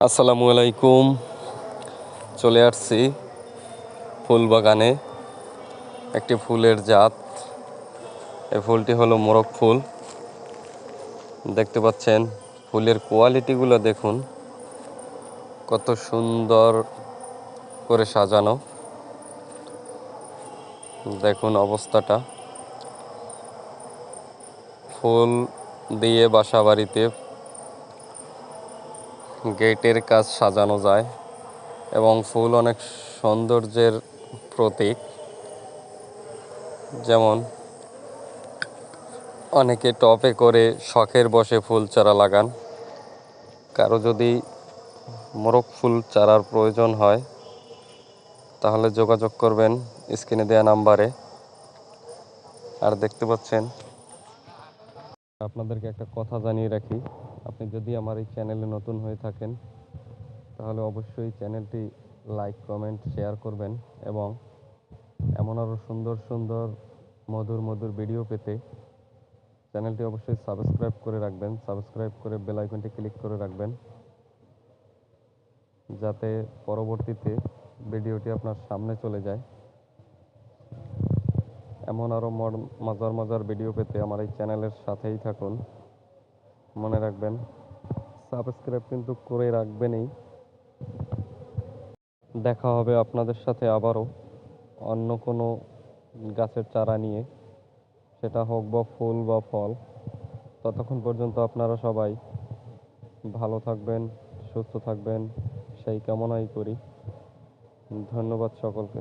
আসসালামু আলাইকুম। চলে আসছি ফুল বাগানে একটি ফুলের জাত। এই ফুলটি হলো মোরগ ফুল। দেখতে পাচ্ছেন, ফুলের কোয়ালিটিগুলো দেখুন। কত সুন্দর করে সাজানো। দেখুন অবস্থাটা। ফুল দিয়ে বাসা বাড়িতে গেটের কাজ সাজানো যায় এবং ফুল অনেক সৌন্দর্যের প্রতীক। যেমন, অনেকে টপে করে শখের বসে ফুল চারা লাগান। কারও যদি মোরগ ফুল চারার প্রয়োজন হয়, তাহলে যোগাযোগ করবেন স্ক্রিনে দেওয়া নাম্বারে। আর দেখতে পাচ্ছেন, আপনাদেরকে একটা কথা জানিয়ে রাখি। আপনি যদি আমার এই চ্যানেলে নতুন হয়ে থাকেন, তাহলে অবশ্যই চ্যানেলটি লাইক কমেন্ট শেয়ার করবেন এবং এমন আরও সুন্দর সুন্দর, মধুর মধুর ভিডিও পেতে চ্যানেলটি অবশ্যই সাবস্ক্রাইব করে রাখবেন। সাবস্ক্রাইব করে বেল আইকনটি ক্লিক করে রাখবেন যাতে পরবর্তীতে ভিডিওটি আপনার সামনে চলে যায়। এমন আরও মজার মজার ভিডিও পেতে আমার এই চ্যানেলের সাথেই থাকুন। মনে রাখবেন। সাবস্ক্রাইব কিন্তু করে রাখবেনই। দেখা হবে আপনাদের সাথে আবারও অন্য কোনো গাছের চারা নিয়ে। সেটা হোক বা ফুল বা ফল। ততক্ষণ পর্যন্ত আপনারা সবাই ভালো থাকবেন, সুস্থ থাকবেন। সেই কামনাই করি। ধন্যবাদ সকলকে।